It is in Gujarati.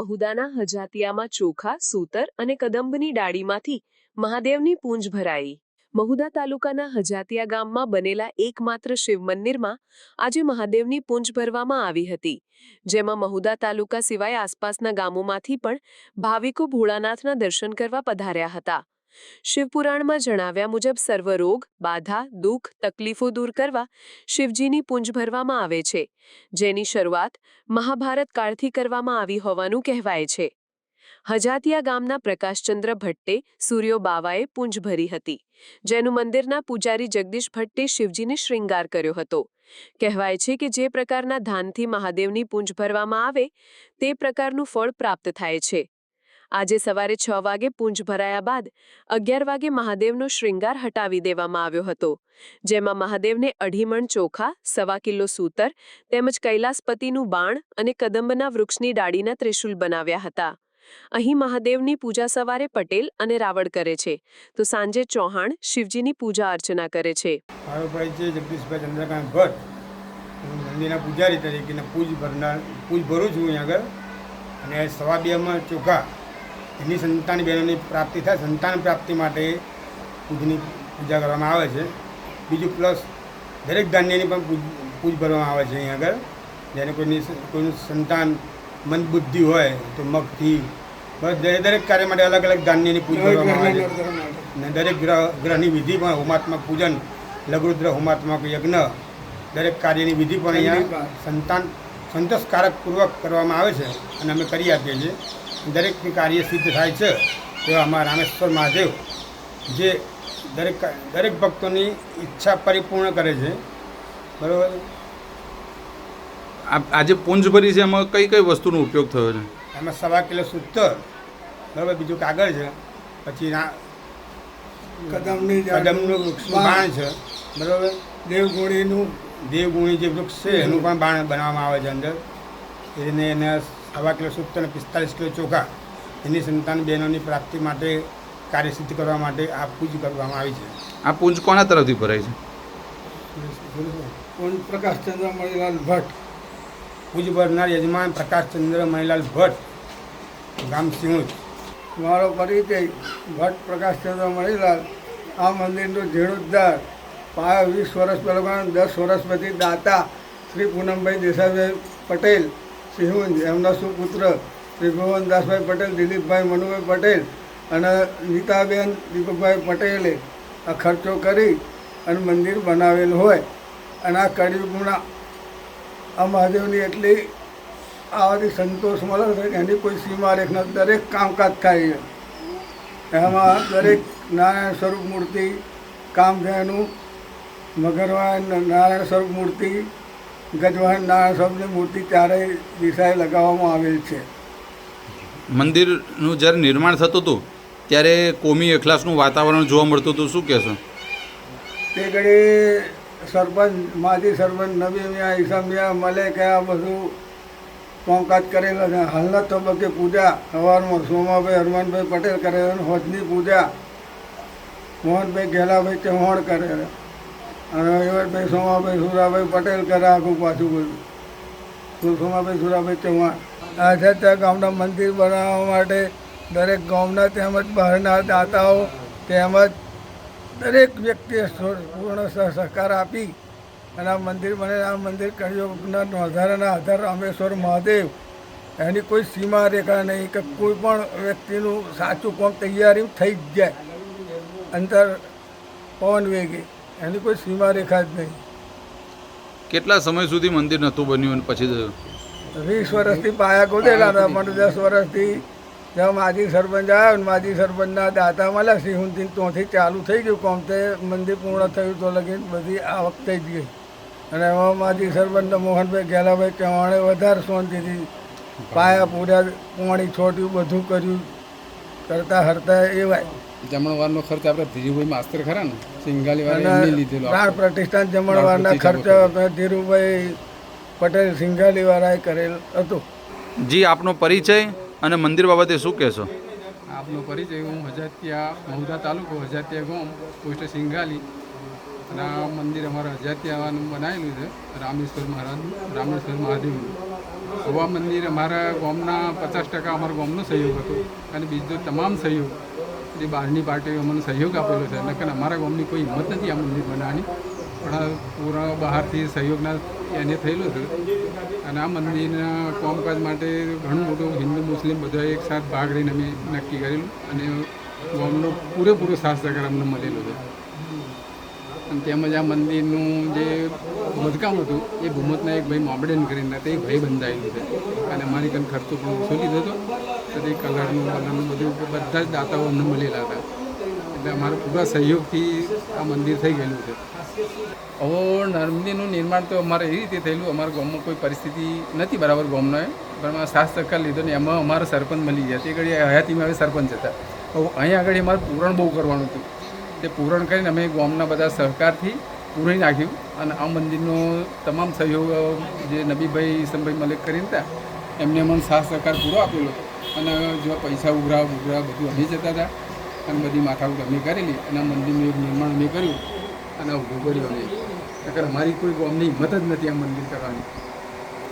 મહુદાના હજાતિયામાં ચોખા, સૂતર અને કદંબની ડાળીમાંથી મહાદેવની પૂંજ ભરાઈ. મહુદા તાલુકાના હજાતિયા ગામમાં બનેલા એકમાત્ર શિવ મંદિરમાં આજે મહાદેવની પૂંજ ભરવામાં આવી હતી. જેમાં મહુદા તાલુકા સિવાય આસપાસના ગામોમાંથી પણ ભાવિકો ભોળાનાથના દર્શન કરવા પધાર્યા હતા. શિવપુરાણમાં જણાવ્યા મુજબ સર્વ રોગ બાધા, દુઃખ, તકલીફો દૂર કરવા શિવજીની પૂંજ ભરવામાં આવે છે, જેની શરૂઆત મહાભારત કાળથી કરવામાં આવી હોવાનું કહેવાય છે. હજાતિયા ગામના પ્રકાશચંદ્ર ભટ્ટે સૂર્યો બાવાએ પૂંજ ભરી હતી, જેનું મંદિરના પૂજારી જગદીશ ભટ્ટે શિવજીને શ્રૃંગાર કર્યો હતો. કહેવાય છે કે જે પ્રકારના ધાનથી મહાદેવની પૂંજ ભરવામાં આવે, તે પ્રકારનું ફળ પ્રાપ્ત થાય છે. આજે સવારે છ વાગે પૂંજ ભરાયા બાદ અગિયાર વાગે મહાદેવનો શ્રૃંગાર હટાવી દેવામાં આવ્યો હતો, જેમાં મહાદેવને અઢી મણ ચોખા, સવા કિલો સૂતર તેમજ કૈલાસપતિનું બાણ અને કદંબના વૃક્ષની ડાળીના ત્રિશુલ બનાવ્યા હતા. અહીં મહાદેવની પૂજા સવારે પટેલ અને રાવળ કરે છે, તો સાંજે ચૌહાણ શિવજીની પૂજા અર્ચના કરે છે. મંદિરના પૂજારી તરીકે પૂજ ભરનાર પૂજ ભરું છું અહીં આગળ. અને સવા બેમાં ચોખા. એની સંતાન બહેનોની પ્રાપ્તિ થાય સંતાન પ્રાપ્તિ માટે પૂજની પૂજા કરવામાં આવે છે. બીજું પ્લસ દરેક ધાન્યની પણ પૂજ પૂજ ભરવામાં આવે છે અહીં આગળ. જેને કોઈની કોઈનું સંતાન મંદબુદ્ધિ હોય તો મગથી બસ દરેક દરેક કાર્ય માટે અલગ અલગ ધાન્યની પૂજ ભરવામાં આવે છે. અને દરેક ગ્રહ ગ્રહની વિધિ પણ હોમાત્મક પૂજન લઘુરુદ્ર હોમાત્મક યજ્ઞ દરેક કાર્યની વિધિ પણ અહીંયા સંતાન સંતોષકારક પૂર્વક કરવામાં આવે છે અને અમે કરી આપીએ છીએ. દરેક કાર્ય સિદ્ધ થાય છે તેવા અમારા રામેશ્વર મહાદેવ જે દરેક દરેક ભક્તોની ઈચ્છા પરિપૂર્ણ કરે છે બરાબર? આ આજે પુંજ ભરી છે એમાં કઈ કઈ વસ્તુનો ઉપયોગ થયો છે? એમાં સવા કિલો સૂતર બરાબર? બીજું કાગળ છે પછી ના કદમની કદમનું વૃક્ષનું બાણ છે બરાબર? દેવગુણીનું. દેવગુણી જે વૃક્ષ છે એનું પણ બાણ બનાવવામાં આવે છે અંદર. એને એને સવા કિલો સુપ્ત અને પિસ્તાલીસ કિલો ચોખા એની સંતાન બહેનોની પ્રાપ્તિ માટે કાર્ય સિદ્ધ કરવા માટે આ પૂજ કરવામાં આવી છે. આ પૂજ કોના તરફથી ભરાય છે? પૂર્ણ પ્રકાશચંદ્ર મણીલાલ ભટ્ટ. પૂજ ભરનાર યજમાન પ્રકાશચંદ્ર મણીલાલ ભટ્ટ ગામ સિંહુજ મારો પરિચય ભટ્ટ પ્રકાશચંદ્ર મણિલાલ આ મંદિરનો જીર્ણોદ્ધાર. પાયા વીસ વર્ષ પહેલાં દસ વર્ષ પછી દાતા શ્રી પૂનમભાઈ દેસાઈભાઈ પટેલ સિંહુંજ એમના સુપુત્ર શ્રી ભુવનદાસભાઈ પટેલ, દિલીપભાઈ મનુભાઈ પટેલ અને નીતાબેન દીપકભાઈ પટેલે આ ખર્ચો કરી અને મંદિર બનાવેલ હોય. અને આ કળિયુગના આ મહાદેવની એટલી આવાથી સંતોષ મળે છે કે એની કોઈ સીમા રેખ નથી. દરેક કામકાજ થાય છે. એમાં દરેક નારાયણ સ્વરૂપ મૂર્તિ, કામધેનું મગરવાય નારાયણ સ્વરૂપ મૂર્તિ ગજવાન નારાયણ સ્વામીની મૂર્તિ ચારેય દિશાએ લગાવવામાં આવેલ છે. મંદિરનું જ્યારે નિર્માણ થતું હતું ત્યારે કોમી એખલાસનું વાતાવરણ જોવા મળતું હતું શું કહેશો? તે ઘડી સરપંચ માજી સરપંચ નબી મિયા ઈસા મિયા મલે કે આ બધું કોમકાજ કરેલા છે હાલના તબક્કે પૂજા સવારમાં સોમાભાઈ હરમાનભાઈ પટેલ કરે હોજની પૂજા મોહનભાઈ ઘેલાભાઈ ચૌહાણ કરે અને રવિવારભાઈ સોમાભાઈ, સુરાભાઈ પટેલ કરે આખું પાછું બધું. સોમાભાઈ, સુરાભાઈ ચૌહાણ ત્યાં ગામના મંદિર બનાવવા માટે દરેક ગામના તેમજ બહારના દાતાઓ તેમજ દરેક વ્યક્તિએ પૂર્ણ સહકાર આપી અને આ મંદિર બને આ મંદિર કળિયુગના નોંધારાના આધાર રામેશ્વર મહાદેવ. એની કોઈ સીમા રેખા નહીં કે કોઈ પણ વ્યક્તિનું સાચું કામ તૈયારી થઈ જ જાય. અંતર પવન વેગે. એની કોઈ સીમા રેખા જ નહીં. કેટલા સમય સુધી મંદિર નહોતું બન્યું અને પછી? વીસ વર્ષથી પાયા ગોતેલા હતા પણ દસ વર્ષથી જ્યાં માજી સરપંચ આવ્યો ને માજી સરપંચના દાતા મળ્યા સિંહથી ત્યાંથી ચાલુ થઈ ગયું. કોમ તે મંદિર પૂર્ણ થયું તો લગીન બધી આ વખતે જ ગઈ. અને એમાં માજી સરપંચ મોહનભાઈ ગેલાભાઈ ચવાણે વધારે શાંતિથી પાયા પૂર્યા પાણી છોટ્યું બધું કર્યું કરતા હરતા એવાય. જમણવારનો ખર્ચ આપણે ધીરુભાઈ માસ્તર ખરા ને સિંગાલી વાળા એમને લીધેલો પ્રાણ પ્રતિષ્ઠાન જમણવારના ખર્ચ ધીરુભાઈ પટેલ સિંઘાલીવાળાએ કરેલ હતો. જી આપનો પરિચય અને મંદિર બાબતે શું કહેશો? આપનો પરિચય હું હજાતિયા મહુદા તાલુકો હજાતિયા ગામ પોસ્ટ સિંગાલી અને આ મંદિર અમારા હજાતિયાનું બનાવેલું છે રામેશ્વર મહારાજનું રામેશ્વર મહાદેવનું. ગોવા મંદિર અમારા ગામના પચાસ ટકા અમારા ગામનો સહયોગ હતો અને બીજો તમામ સહયોગ. જે બહારની પાર્ટીઓ અમને સહયોગ આપેલો છે. નકર અમારા ગામની કોઈ હિંમત નથી આ મંદિર બનાવવાની. પણ પૂરા બહારથી સહયોગના એને થયેલું છે. અને આ મંદિરના કામકાજ માટે ઘણું મોટું હિન્દુ, મુસ્લિમ બધા એક સાથ ભાગ લઈને અમે નક્કી કરેલું અને ગામનો પૂરેપૂરો સાથ સહકાર અમને મળેલો છે. અને તેમજ આ મંદિરનું જે બાંધકામ હતું, એ ભૂમતના એક ભાઈ મામડેન કરીને તે ભાઈ બંધાયેલું છે. અને અમારી કંઈ ખર્ચો પણ ઓછો લીધો તો તે કલરનું કલરનું બધું બધા જ દાતાઓ અમને મળેલા હતા. એટલે અમારા પૂરા સહયોગથી આ મંદિર થઈ ગયેલું છે. હવે નર્મદીનું નિર્માણ તો અમારે એ રીતે થયેલું, અમારા ગામમાં કોઈ પરિસ્થિતિ નથી બરાબર ગામનો પણ સાત ટકા લીધો ને એમાં અમારો સરપંચ મળી ગયા. તે ઘડી હયાતીમાં હવે સરપંચ હતા. હવે અહીંયા આગળ અમારે પૂરણ બહુ કરવાનું હતું. તે પૂરણ કરીને અમે ગામના બધા સહકારથી પૂરી નાખ્યું અને આ મંદિરનો તમામ સહયોગ જે નબીભાઈ, ઈસમભાઈ મલિક કરીને હતા, એમને અમને સાથ સહકાર પૂરો આપેલો. અને જો પૈસા ઉઘરા ઉઘરા બધું અમે જતા હતા. અને બધી માથાકૂટ અમે કરેલી. અને મંદિરનું નિર્માણ અમે કર્યું. અને ઊભું કર્યું અમે નકર અમારી કોઈ અમને હિંમત જ નથી આ મંદિર કરવાની.